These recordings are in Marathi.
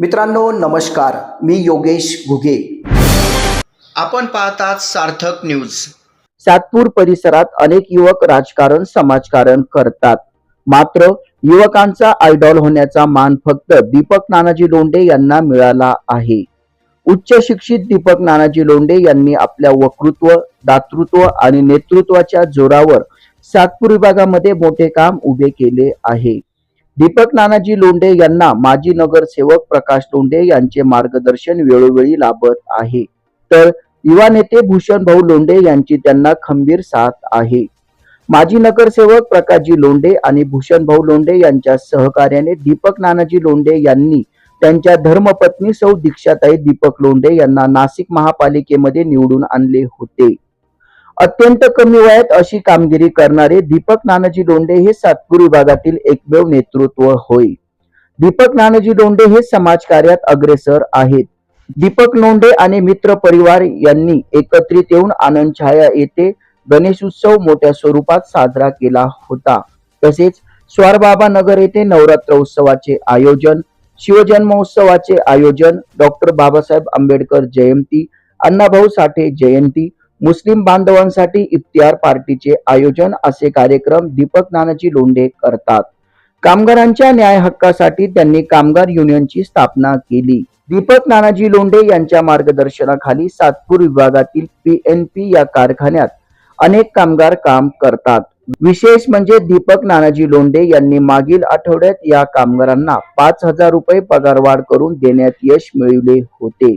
मित्रांनो नमस्कार. मी योगेश घुगे. आपण पाहतात सार्थक न्यूज. सातपूर परिसरात अनेक युवक राजकारण समाजकारण करतात. मात्र युवकांचा आयडॉल होण्याचा मान फक्त दीपक नानाजी लोंढे यांना मिळाला आहे. उच्च शिक्षित दीपक नानाजी लोंढे यांनी आपल्या वक्तृत्व दातृत्व आणि नेतृत्वाच्या जोरावर सातपूर विभागामध्ये मोठे काम उभे केले आहे. दीपक नानाजी लोंढे यांना माजी नगरसेवक प्रकाश लोंढे यांचे मार्गदर्शन वेळोवेळी लाभत आहे. तर युवा नेते भूषण भाऊ लोंढे यांची त्यांना खंबीर साथ आहे. माजी नगरसेवक प्रकाशजी लोंढे आणि भूषण भाऊ लोंढे यांच्या सहकार्याने दीपक नानाजी लोंढे यांनी त्यांच्या धर्मपत्नी सौ दीक्षाताई दीपक लोंढे यांना नाशिक महापालिकेमध्ये निवडून आणले होते. अत्यंत कमी वयात अशी कामगिरी करणारे दीपक नानाजी डोंडे हे सातपूर विभागातील एकमेव नेतृत्व होय. दीपक नानाजी डोंडे हे समाजकार्यात अग्रेसर आहेत. दीपक नोंडे आणि मित्र परिवार यांनी एकत्रित येऊन आनंद छाया येथे गणेश उत्सव मोठ्या स्वरूपात साजरा केला होता. तसेच स्वारबाबा नगर येथे नवरात्र उत्सवाचे आयोजन शिवजन्मोत्सवाचे आयोजन डॉक्टर बाबासाहेब आंबेडकर जयंती अण्णाभाऊ साठे जयंती मुस्लिम बांधवांसाठी इफ्तियार पार्टीचे आयोजन असे कार्यक्रम दीपक नानाजी लोंढे करतात. कामगारांच्या न्याय हक्कासाठी त्यांनी कामगार युनियनची स्थापना केली. दीपक नानाजी लोंढे यांच्या मार्गदर्शनाखाली सातपूर विभागातील पीएनपी या कारखान्यात अनेक कामगार काम करतात. विशेष म्हणजे दीपक नानाजी लोंढे यांनी मागील आठवड्यात या कामगारांना पाच हजार रुपये पगारवाढ करून देण्यात यश मिळविले होते.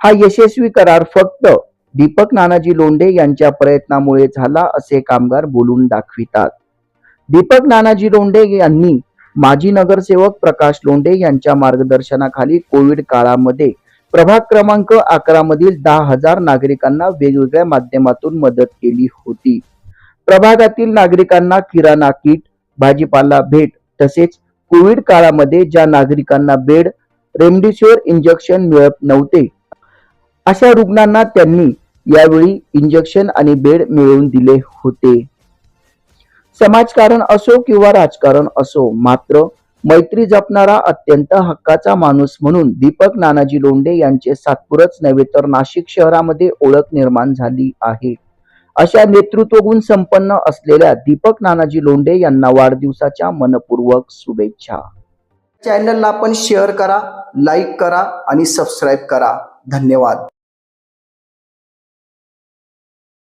हा यशस्वी करार फक्त दीपक नानाजी लोंढे यांच्या प्रयत्नामुळे झाला असे कामगार बोलून दाखवितात. दीपक नानाजी लोंढे यांनी माजी नगरसेवक प्रकाश लोंढे यांच्या मार्गदर्शनाखाली कोविड काळामध्ये प्रभाग क्रमांक अकरा मधील दहा हजार नागरिकांना वेगवेगळ्या माध्यमातून मदत केली होती. प्रभागातील नागरिकांना किराणा किट भाजीपाला भेट तसेच कोविड काळामध्ये ज्या नागरिकांना बेड रेमडेसिवीर इंजेक्शन मिळत नव्हते अशा रुग्णांना त्यांनी यावेळी इंजेक्शन आणि बेड मिळवून दिले होते. समाजकारण असो किंवा राजकारण असो मात्र मैत्री जपणारा अत्यंत हक्काचा माणूस म्हणून दीपक नानाजी लोंढे यांचे सातपूरच नव्हे तर नाशिक शहरामध्ये ओळख निर्माण झाली आहे. अशा नेतृत्व गुण संपन्न असलेल्या दीपक नानाजी लोंढे यांना वाढदिवसाच्या मनपूर्वक शुभेच्छा. चॅनलला आपण शेअर करा लाईक करा आणि सबस्क्राईब करा. धन्यवाद.